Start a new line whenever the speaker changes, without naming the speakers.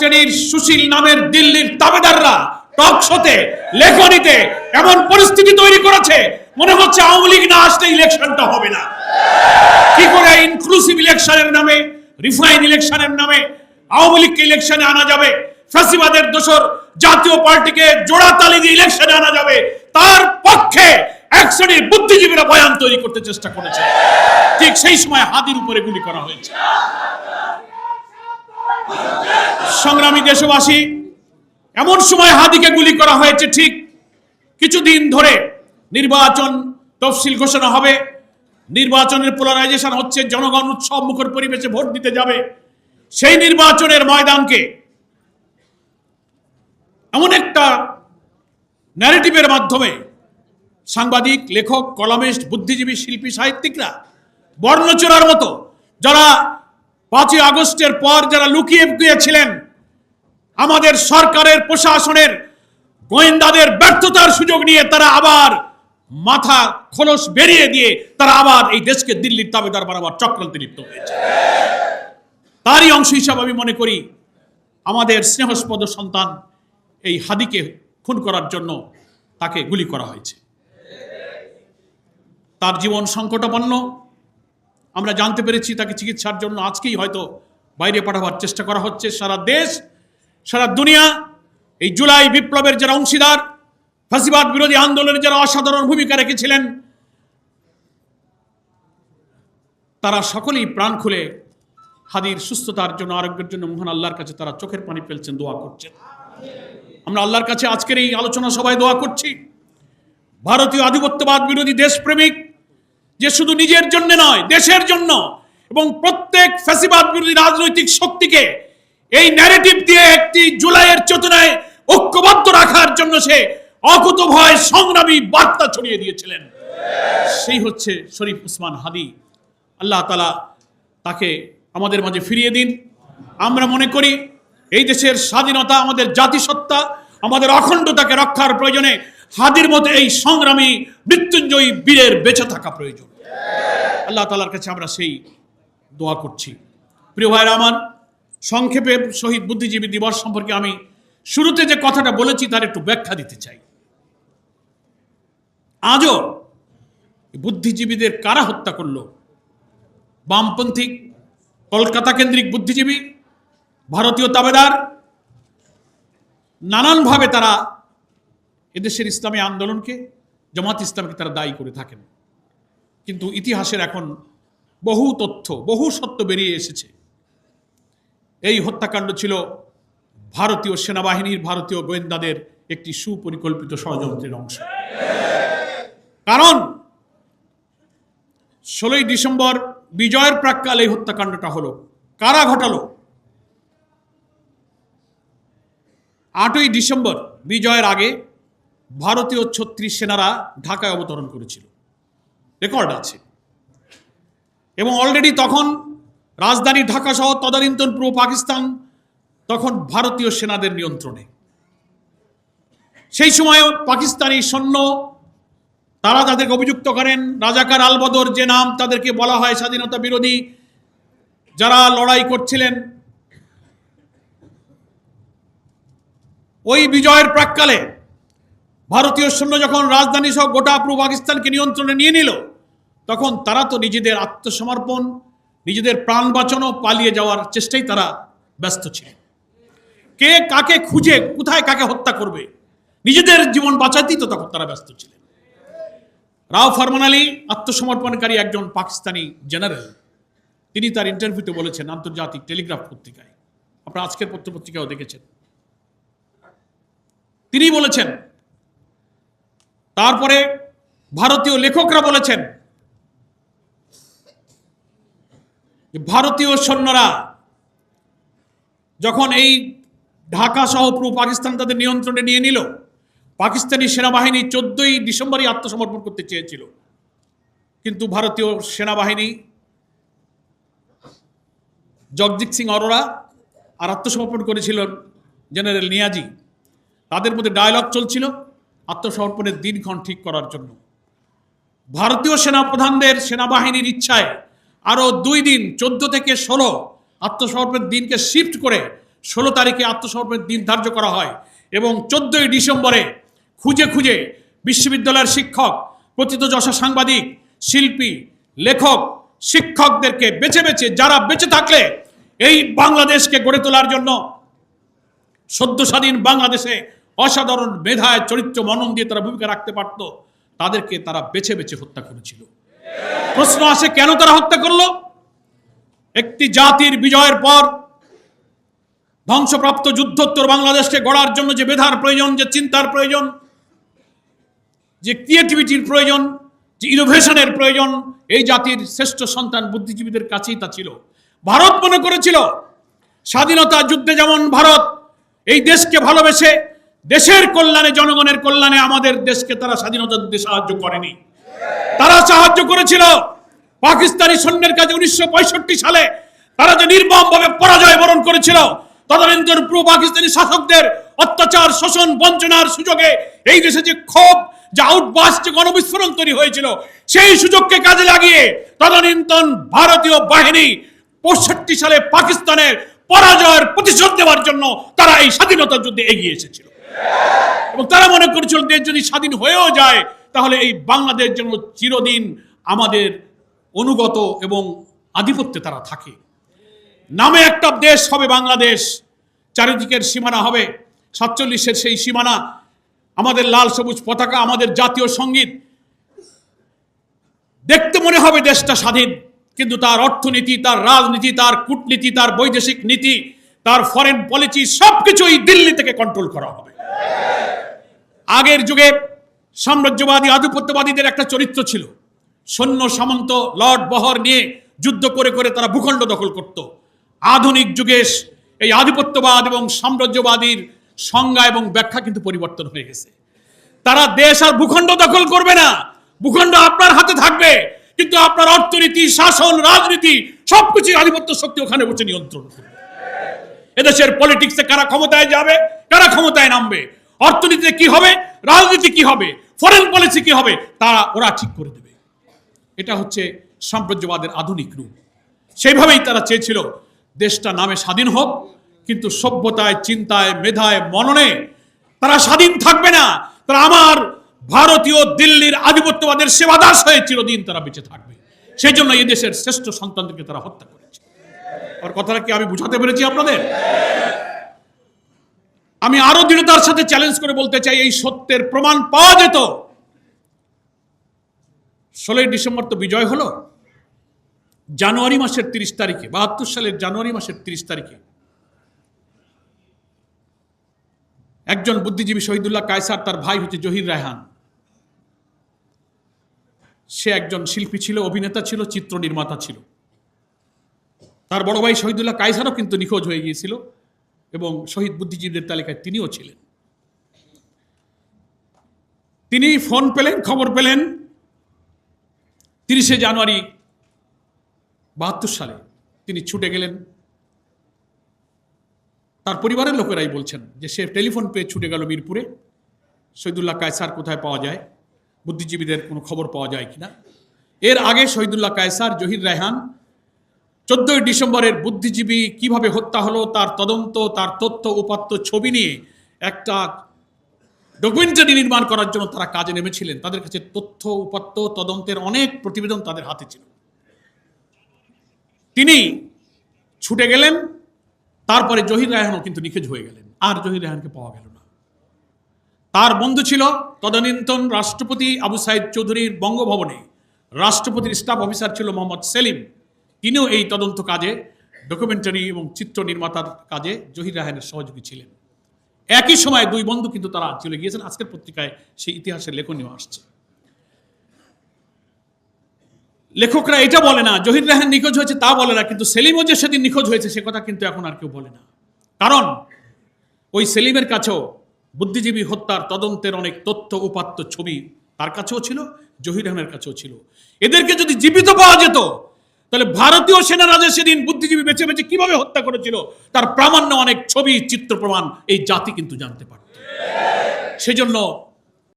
শ্রেণির সুশীল নামের দিল্লির তাবেদাররা টক শোতে, লেখনীতে এমন পরিস্থিতি তৈরি করেছে, মনে হচ্ছে আওয়ামী লীগ না আসলে ইলেকশনটা হবে না। কি করে ইনক্লুসিভ ইলেকশনের নামে রিফাইন ইলেকশনের নামে আওয়ামী লীগকে ইলেকশনে আনা যাবে? ফ্যাসিবাদের দোসর জাতীয় পার্টিকে জোড়া তালি দিয়ে ইলেকশনে আনা যাবে। তার পক্ষে এক শ্রেণির বুদ্ধিজীবীরা বয়ান তৈরি করতে চেষ্টা করেছে। ঠিক সেই সময় হাতির উপরে গুলি করা হয়েছে। সংগ্রামী দেশবাসী, এমন সময় হাদিকে গুলি করা হয়েছে ঠিক কিছুদিন ধরে নির্বাচন তফসিল ঘোষণা হবে। নির্বাচনের পোলারাইজেশন হচ্ছে, জনগণ উৎসব মুখর পরিবেশে ভোট দিতে যাবে। সেই নির্বাচনের ময়দানকে এমন একটা ন্যারেটিভের মাধ্যমে সাংবাদিক, লেখক কলামিস্ট বুদ্ধিজীবী, শিল্পী, সাহিত্যিকরা বর্ণচোরার মতো, যারা পাঁচই আগস্টের পর যারা লুকিয়ে গিয়েছিলেন, আমাদের সরকারের, প্রশাসনের, গোয়েন্দাদের ব্যর্থতার সুযোগ নিয়ে তারা আবার মাথা খোলস বেরিয়ে দিয়ে তারা আবার এই দেশকে দিল্লির তাবেদার বানাবার চক্রান্তে লিপ্ত হয়েছে। তারই অংশ হিসাবে আমি মনে করি, আমাদের স্নেহস্পদ সন্তান এই হাদিকে খুন করার জন্য তাকে গুলি করা হয়েছে। তার জীবন সংকটাপন্ন আমরা জানতে পেরেছি তাকে চিকিৎসার জন্য আজকেই হয়তো বাইরে পাঠাবার চেষ্টা করা হচ্ছে। সারা দেশ, সারা দুনিয়া এই জুলাই বিপ্লবের যারা অংশীদার, ফাঁসিবাদ বিরোধী আন্দোলনে যারা অসাধারণ ভূমিকা রেখেছিলেন, তারা সকলেই প্রাণ খুলে হাদির সুস্থতার জন্য, আরোগ্যের জন্য মোহন আল্লাহর কাছে তারা চোখের পানি ফেলছেন, দোয়া করছেন। আমরা আল্লাহর কাছে আজকের এই আলোচনা সবাই দোয়া করছি। ভারতীয় আধিপত্যবাদ বিরোধী দেশপ্রেমিক যে শুধু নিজের জন্য নয়, দেশের জন্য। এবং প্রত্যেক ফ্যাসিবাদ বিরোধী রাজনৈতিক শক্তিকে এই ন্যারেটিভ দিয়ে একটি জুলাইয়ের চেতনায় ঐক্যবদ্ধ রাখার জন্য সে অকুত ভয় সংগ্রামী বার্তা ছড়িয়ে দিয়েছিলেন। সেই হচ্ছে শরীফ উসমান হাদি। আল্লাহ তালা তাকে আমাদের মাঝে ফিরিয়ে দিন। আমরা মনে করি এই দেশের স্বাধীনতা, আমাদের জাতিসত্তা, আমাদের অখণ্ডতাকে রক্ষার প্রয়োজনে হাদির মতো এই সংগ্রামী মৃত্যুঞ্জয়ী বীরের বেঁচে থাকা প্রয়োজন। আল্লাহ তালার কাছে আমরা সেই দোয়া করছি। প্রিয় ভাইরা আমার, সংক্ষেপে শহীদ বুদ্ধিজীবী দিবস সম্পর্কে আমি শুরুতে যে কথাটা বলেছি তার একটু ব্যাখ্যা দিতে চাই। আজও বুদ্ধিজীবীদের কারা হত্যা করল? বামপন্থী, কলকাতা কেন্দ্রিক বুদ্ধিজীবী, ভারতীয় তাবেদার, নানানভাবে তারা এদেশের ইসলামী আন্দোলনকে, জামাত ইসলামকে তারা দায়ী করে থাকেন। কিন্তু ইতিহাসের এখন বহু তথ্য, বহু সত্য বেরিয়ে এসেছে। এই হত্যাকাণ্ড ছিল ভারতীয় সেনাবাহিনীর, ভারতীয় গোয়েন্দাদের একটি সুপরিকল্পিত ষড়যন্ত্রের অংশ। কারণ ষোলোই ডিসেম্বর বিজয়ের প্রাককাল এই হত্যাকাণ্ডটা হলো। কারা ঘটালো? আটই ডিসেম্বর বিজয়ের আগে ভারতীয় ছত্রিশ সেনারা ঢাকায় অবতরণ করেছিল। রেকর্ড আছে। এবং অলরেডি তখন রাজধানী ঢাকা সহ তদানীন্তন পূর্ব পাকিস্তান তখন ভারতীয় সেনাদের নিয়ন্ত্রণে। সেই সময় পাকিস্তানি সৈন্য, তারা তাদেরকে অভিযুক্ত করেন। রাজাকার আলবদর যে নাম তাদেরকে বলা হয় স্বাধীনতা বিরোধী, যারা লড়াই করছিলেন, ওই বিজয়ের প্রাককালে ভারতীয় সৈন্য যখন রাজধানী সহ গোটা পূর্ব পাকিস্তানকে নিয়ন্ত্রণে নিয়ে নিল, তখন তারা তো নিজেদের আত্মসমর্পণ, নিজেদের প্রাণ বাঁচানো পালিয়ে যাওয়ার চেষ্টাই তারা ব্যস্ত ছিলেন। কে কাকে খুঁজে, কোথায় কাকে হত্যা করবে, নিজেদের জীবন বাঁচাতেই তো তখন তারা ব্যস্ত ছিলেন। রাও ফরমান আলী, আত্মসমর্পণকারী একজন পাকিস্তানি জেনারেল, তিনি তার ইন্টারভিউতে বলেছেন আন্তর্জাতিক টেলিগ্রাফ পত্রিকায়। আপনারা আজকের পত্রপত্রিকাও দেখেছেন। তিনি বলেছেন তারপরে ভারতীয় লেখকরা বলেছেন ভারতীয় সৈন্যরা যখন এই ঢাকা সহ পূর্ব পাকিস্তান তাদের নিয়ন্ত্রণে নিয়ে নিল, পাকিস্তানি সেনাবাহিনী চোদ্দই ডিসেম্বরই আত্মসমর্পণ করতে চেয়েছিল। কিন্তু ভারতীয় সেনাবাহিনী, জগজিৎ সিং অরোরা আর আত্মসমর্পণ করেছিল জেনারেল নিয়াজি। তাদের মধ্যে ডায়লগ চলছিল। আত্মসমর্পণের দিনক্ষণ ঠিক করার জন্য। ভারতীয় সেনাপ্রধানদের সেনাবাহিনীর ইচ্ছায় আরও দুই দিন, চোদ্দ থেকে ষোলো আত্মসমর্পণের দিনকে শিফট করে ষোলো তারিখে আত্মসমর্পণের দিন ধার্য করা হয় এবং চোদ্দই ডিসেম্বরে খুঁজে খুঁজে বিশ্ববিদ্যালয়ের শিক্ষক প্রথিতযশা সাংবাদিক, শিল্পী, লেখক, শিক্ষকদেরকে বেছে বেছে, যারা বেঁচে থাকলে এই বাংলাদেশকে গড়ে তোলার জন্য সদ্য স্বাধীন বাংলাদেশে অসাধারণ মেধায়, চরিত্র, মনন দিয়ে তারা ভূমিকা রাখতে পারত। তাদেরকে তারা বেছে বেছে হত্যা করেছিল। প্রশ্ন আসে, কেন তারা হত্যা করল? একটি জাতির বিজয়ের পর ধ্বংসপ্রাপ্ত যুদ্ধোত্তর বাংলাদেশকে গড়ার জন্য যে মেধার প্রয়োজন, যে চিন্তার প্রয়োজন, যে ক্রিয়েটিভিটির প্রয়োজন, যে ইনোভেশনের প্রয়োজন, এই জাতির শ্রেষ্ঠ সন্তান বুদ্ধিজীবীদের কাছেই তা ছিল। ভারত মনে করেছিল, স্বাধীনতা যুদ্ধে যেমন ভারত এই দেশকে ভালোবেসে দেশের কল্যাণে, জনগণের কল্যাণে আমাদের দেশকে তারা স্বাধীনতা দিতে সাহায্য করেনি। তারা সাহায্য করেছিল পাকিস্তানি সৈন্যের কাছে উনিশশো পঁয়ষট্টি সালে। তারা যে নির্মমভাবে পরাজয় বরণ করেছিল, তদানীন্তন পূর্ব পাকিস্তানি শাসকদের অত্যাচার, শোষণ, বঞ্চনার সুযোগে এই দেশে যে ক্ষোভ, যে আউটবাস যে গণবিস্ফোরণ তৈরি হয়েছিল, সেই সুযোগকে কাজে লাগিয়ে তদানীন্তন ভারতীয় বাহিনী পঁয়ষট্টি সালে পাকিস্তানের পরাজয়ের প্রতিশোধ দেওয়ার জন্য তারা এই স্বাধীনতা যুদ্ধে এগিয়ে এসেছিল। এবং তারা মনে করেছিল দেশ যদি স্বাধীন হয়েও যায়, তাহলে এই বাংলাদেশ যেন চিরদিন আমাদের অনুগত এবং আধিপত্যে তারা থাকে। নামে একটা দেশ হবে বাংলাদেশ, চারিদিকের সীমানা হবে সাতচল্লিশের সেই সীমানা, আমাদের লাল সবুজ পতাকা, আমাদের জাতীয় সংগীত। দেখতে মনে হবে দেশটা স্বাধীন, কিন্তু তার অর্থনীতি, তার রাজনীতি, তার কূটনীতি, তার বৈদেশিক নীতি, তার ফরেন পলিসি সবকিছুই দিল্লি থেকে কন্ট্রোল করা হবে। আগের যুগে সাম্রাজ্যবাদী, আধিপত্যবাদীদের একটা চরিত্র ছিল। সৈন্য, সামন্ত, লর্ড বহর নিয়ে যুদ্ধ করে করে তারা ভূখণ্ড দখল করত। আধুনিক যুগে এই আধিপত্যবাদ এবং সাম্রাজ্যবাদীর সংজ্ঞা এবং ব্যাখ্যা কিন্তু পরিবর্তন হয়ে গেছে। তারা দেশ আর ভূখণ্ড দখল করবে না। ভূখণ্ড আপনার হাতে থাকবে, কিন্তু আপনার অর্থনীতি, শাসন, রাজনীতি সবকিছু আধিপত্য শক্তি ওখানে বসে নিয়ন্ত্রণ করবে। এদেশের পলিটিক্সে কারা ক্ষমতায় যাবে, কারা ক্ষমতায় নামবে? অর্থনীতিতে কি হবে? রাজনীতি কি হবে? ফরেন পলিসি কি হবে? তারা ওরা ঠিক করে দেবে। এটা হচ্ছে সাম্রাজ্যবাদের আধুনিক রূপ। সেইভাবেই তারা চেয়েছিল দেশটা নামে স্বাধীন হোক, কিন্তু সভ্যতায়, চিন্তায়, মেধায়, মননে তারা স্বাধীন থাকবে না। তারা আমার ভারতীয় দিল্লির আধিপত্যবাদের সেবাদাস হয়ে চিরদিন তারা বেঁচে থাকবে। সেই জন্য এই দেশের শ্রেষ্ঠ সন্তানদেরকে তারা হত্যা করেছে। আর কথাটা কি আমি বুঝাতে পেরেছি আপনাদের? আমি আরও দৃঢ়তার সাথে চ্যালেঞ্জ করে বলতে চাই, এই সত্যের প্রমাণ পাওয়া যেত। ষোলোই ডিসেম্বর তো বিজয় হলো। জানুয়ারি মাসের তিরিশ তারিখে, বাহাত্তর সালের জানুয়ারি মাসের তিরিশ তারিখে। একজন বুদ্ধিজীবী শহীদুল্লাহ কায়সার, তার ভাই হচ্ছে জহির রায়হান। সে একজন শিল্পী ছিল, অভিনেতা ছিল চিত্র নির্মাতা ছিল। তার বড় ভাই শহীদুল্লাহ কায়সারও কিন্তু নিখোঁজ হয়ে গিয়েছিল। এবং শহীদ বুদ্ধিজীবীদের তালিকায় তিনিও ছিলেন। তিনি ফোন পেলেন, খবর পেলেন তিরিশে জানুয়ারি বাহাত্তর সালে তিনি ছুটে গেলেন। তার পরিবারের লোকেরাই বলছেন যে সে টেলিফোন পেয়ে ছুটে গেল মিরপুরে। শহীদুল্লাহ কায়সার কোথায় পাওয়া যায়? বুদ্ধিজীবীদের কোনো খবর পাওয়া যায় কিনা? এর আগে শহীদুল্লাহ কায়সার, জহির রায়হান চোদ্দই ডিসেম্বরের বুদ্ধিজীবী কীভাবে হত্যা হলো, তার তদন্ত, তার তথ্য, উপাত্ত ছবি নিয়ে একটা ডকুমেন্টারি নির্মাণ করার জন্য তারা কাজে নেমেছিলেন। তাদের কাছে তথ্য, উপাত্ত, তদন্তের অনেক প্রতিবেদন তাদের হাতে ছিল। তিনি ছুটে গেলেন, তারপরে জহির রায়হানও কিন্তু নিখোঁজ হয়ে গেলেন। আর জহির রায়হানকে পাওয়া গেল না। তার বন্ধু ছিল তদানীন্তন রাষ্ট্রপতি আবু সাইদ চৌধুরীর বঙ্গভবনে। রাষ্ট্রপতির স্টাফ অফিসার ছিল মোহাম্মদ সেলিম। তিনিও এই তদন্ত কাজে ডকুমেন্টারি এবং চিত্র নির্মাতার কাজে জহির রায়হানের সহযোগী ছিলেন। একই সময় দুই বন্ধু কিন্তু তারা চলে গিয়েছেন। আজকের পত্রিকায় সেই ইতিহাসের লেখনীয় আসছে। লেখকরা এটা বলে না, জহির রাহান নিখোঁজ হয়েছে তা বলে না, কিন্তু সেলিমও যে সেদিন নিখোঁজ হয়েছে সে কথা কিন্তু এখন আর কেউ বলে না। কারণ ওই সেলিমের কাছেও বুদ্ধিজীবী হত্যার তদন্তের অনেক তথ্য উপাত্ত ছবি তার কাছেও ছিল, জহির রাহানের কাছেও ছিল। এদেরকে যদি জীবিত পাওয়া যেত তাহলে ভারতীয় সেনারা যে সেদিন বুদ্ধিজীবী বেছে বেছে কীভাবে হত্যা করেছিল? তার প্রামাণ্য অনেক ছবি, চিত্র প্রমাণ এই জাতি কিন্তু জানতে পারত। সেজন্য